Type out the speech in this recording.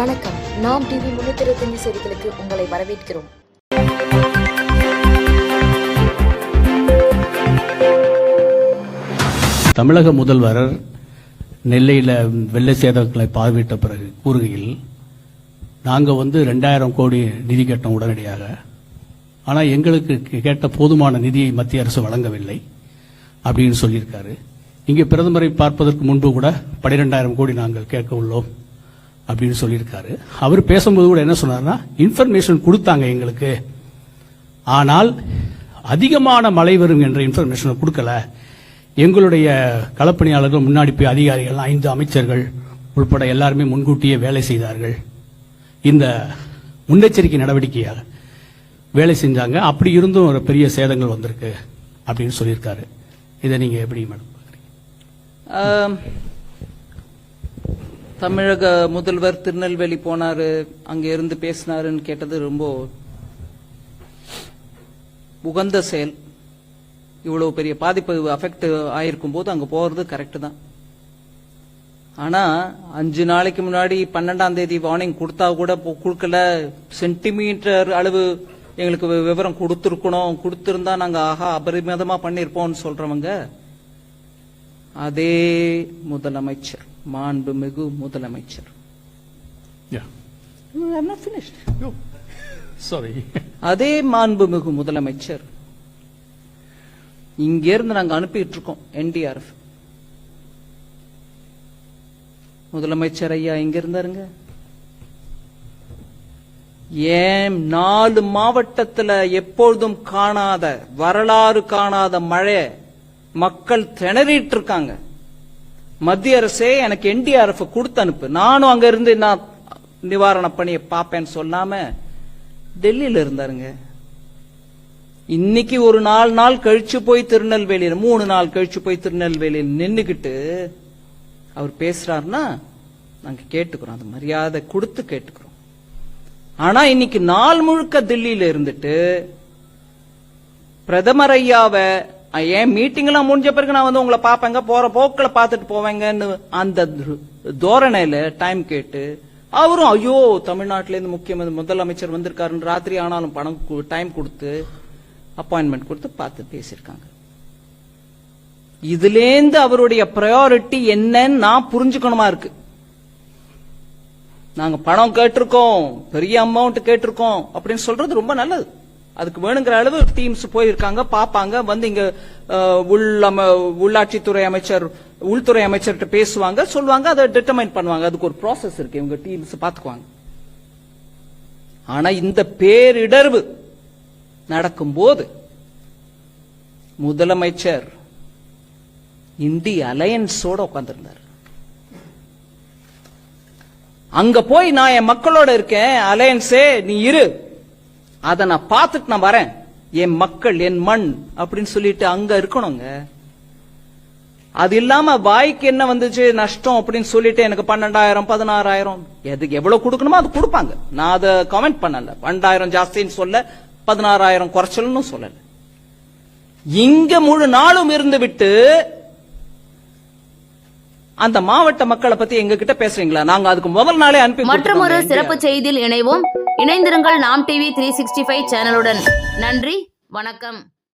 வணக்கம். நாம் டிவி முன்னூத்தி இருபத்தஞ்சு செய்திகளுக்கு உங்களை வரவேற்கிறோம். தமிழக முதல்வர் நெல்லையில் வெள்ள சேதங்களை பார்வையிட்ட பிறகு கூறுகையில் நாங்கள் வந்து ரெண்டாயிரம் கோடி நிதி கேட்டோம் உடனடியாக ஆனால் எங்களுக்கு கேட்ட போதுமான நிதியை மத்திய அரசு வழங்கவில்லை அப்படின்னு சொல்லியிருக்காரு. இங்கே பிரதமரை பார்ப்பதற்கு முன்பு கூட பனிரெண்டாயிரம் கோடி நாங்கள் கேட்க உள்ளோம். அப்படின்னு சொல்லியிருக்காரு. அவர் பேசும்போது கூட என்ன சொன்னார்னா இன்ஃபர்மேஷன் கொடுத்தாங்க எங்களுக்கு. ஆனால் அதிகமான மழை வரும் என்ற இன்ஃபர்மேஷனை கொடுக்கல. எங்களுடைய களப்பணியாளர்கள் முன்னாடி போய் அதிகாரிகள் ஐந்து அமைச்சர்கள் உள்பட எல்லாருமே முன்கூட்டியே வேலை செய்தார்கள். இந்த முன்னெச்சரிக்கை நடவடிக்கையாக வேலை செஞ்சாங்க. அப்படி இருந்தும் ஒரு பெரிய சேதங்கள் வந்திருக்கு. அப்படின்னு சொல்லியிருக்காரு. இதை நீங்க எப்படி மேடம் பார்க்குறீங்க? தமிழக முதல்வர் திருநெல்வேலி போனாரு அங்க இருந்து பேசினாருன்னு கேட்டது ரொம்ப உகந்த செயல். இவ்வளவு பெரிய பாதிப்பு அஃபெக்ட் ஆயிருக்கும் போது அங்க போறது கரெக்ட் தான். ஆனா அஞ்சு நாளைக்கு முன்னாடி பன்னெண்டாம் தேதி வார்னிங் கொடுத்தா கூட கொடுக்கல. சென்டிமீட்டர் அளவு எங்களுக்கு விவரம் கொடுத்துருக்கணும். கொடுத்திருந்தா நாங்க ஆஹா அபரிமிதமா பண்ணிருப்போம்னு சொல்றவங்க அதே முதலமைச்சர் மாண்புமிகு முதலமைச்சர். அதே மாண்புமிகு முதலமைச்சர். இங்க இருந்து நாங்க அனுப்பிட்டு இருக்கோம் என்டிஆர்எஃப் முதலமைச்சர் ஐயா இங்க இருந்தாருங்க? ஏன் நாலு மாவட்டத்துல எப்பொழுதும் காணாத வரலாறு காணாத மழை மக்கள் திணறிட்டு இருக்காங்க மத்திய அரசே எனக்கு என்டிஆர்எஃப் கொடுத்து அனுப்பு. நானும் அங்க இருந்து நான் நிவாரண பணியை பார்ப்பேன்னு சொல்லாம டெல்லியில இருந்தாருங்க. இன்னைக்கு ஒரு நாலு நாள் கழிச்சு போய் திருநெல்வேலியில் மூணு நாள் கழிச்சு போய் திருநெல்வேலியில் நின்னுக்கிட்டு அவர் பேசுறாருன்னா நாங்க கேட்டுக்கிறோம். அந்த மரியாதை கொடுத்து கேட்டுக்கிறோம். ஆனா இன்னைக்கு நாள் முழுக்க தில்லியில இருந்துட்டு பிரதமர் ஐயாவை ஏன் மீட்டிங் எல்லாம் முடிஞ்ச பிறகு நான் வந்து உங்களை பாப்பேங்க போற போக்கில் பார்த்துட்டு போவேங்கன்னு அந்த தோரணையில டைம் கேட்டு அவரும் ஐயோ தமிழ்நாட்டில இருந்து முக்கிய முதலமைச்சர் வந்திருக்காருன்னு ராத்திரி ஆனாலும் பணம் டைம் கொடுத்து அப்பாயின்மெண்ட் கொடுத்து பார்த்து பேசியிருக்காங்க. இதுலேருந்து அவருடைய ப்ரையாரிட்டி என்னன்னு நான் புரிஞ்சுக்கணுமா இருக்கு. நாங்க பணம் கேட்டிருக்கோம் பெரிய அமௌண்ட் கேட்டிருக்கோம் அப்படின்னு சொல்றது ரொம்ப நல்லது. அதுக்கு வேணுங்கிற அளவு டீம்ஸ் போயிருக்காங்க பாப்பாங்க வந்து இங்க உள் உள்ளாட்சித்துறை அமைச்சர் உள்துறை அமைச்சர்கிட்ட பேசுவாங்க சொல்லுவாங்க அதை டிட்டர்மைன் பண்ணுவாங்க. அதுக்கு ஒரு ப்ராசஸ் இருக்கு. இவங்க டீம்ஸ் பாத்துக்குவாங்க ஆனா இந்த பேரிடர்வு நடக்கும்போது முதலமைச்சர் இந்தி அலையன்ஸோட உட்கார்ந்திருந்தார். அங்க போய் நான் என் மக்களோட இருக்கேன். அலையன்ஸே நீ இரு. அத நான் பார்த்துட்டு நான் வரேன். என் மக்கள் என் மண் அப்படின்னு சொல்லிட்டு அங்க இருக்கணுங்க. அது இல்லாம வாய்க்கு என்ன வந்துச்சு? நஷ்டம் அப்படின்னு சொல்லிட்டு எனக்கு பன்னெண்டாயிரம் பதினாறாயிரம். எதுக்கு எவ்வளவு கொடுக்கணுமோ அது கொடுப்பாங்க. நான் அதை கமெண்ட் பண்ணல. பன்னெண்டாயிரம் ஜாஸ்தின்னு சொல்ல பதினாறாயிரம் குறைச்சல்னு சொல்லல. இங்க முழு நாளும் இருந்து விட்டு அந்த மாவட்ட மக்களை பத்தி எங்க கிட்ட பேசுறீங்களா? நாங்க அதுக்கு முதல் நாளே அனுப்பி மற்றொரு கொடுத்துட்டோங்க. சிறப்பு செய்தியில் இணைவோம். இணைந்திருங்கள் நாம் டிவி த்ரீ சிக்ஸ்டி ஃபைவ் சேனலுடன் நன்றி வணக்கம்.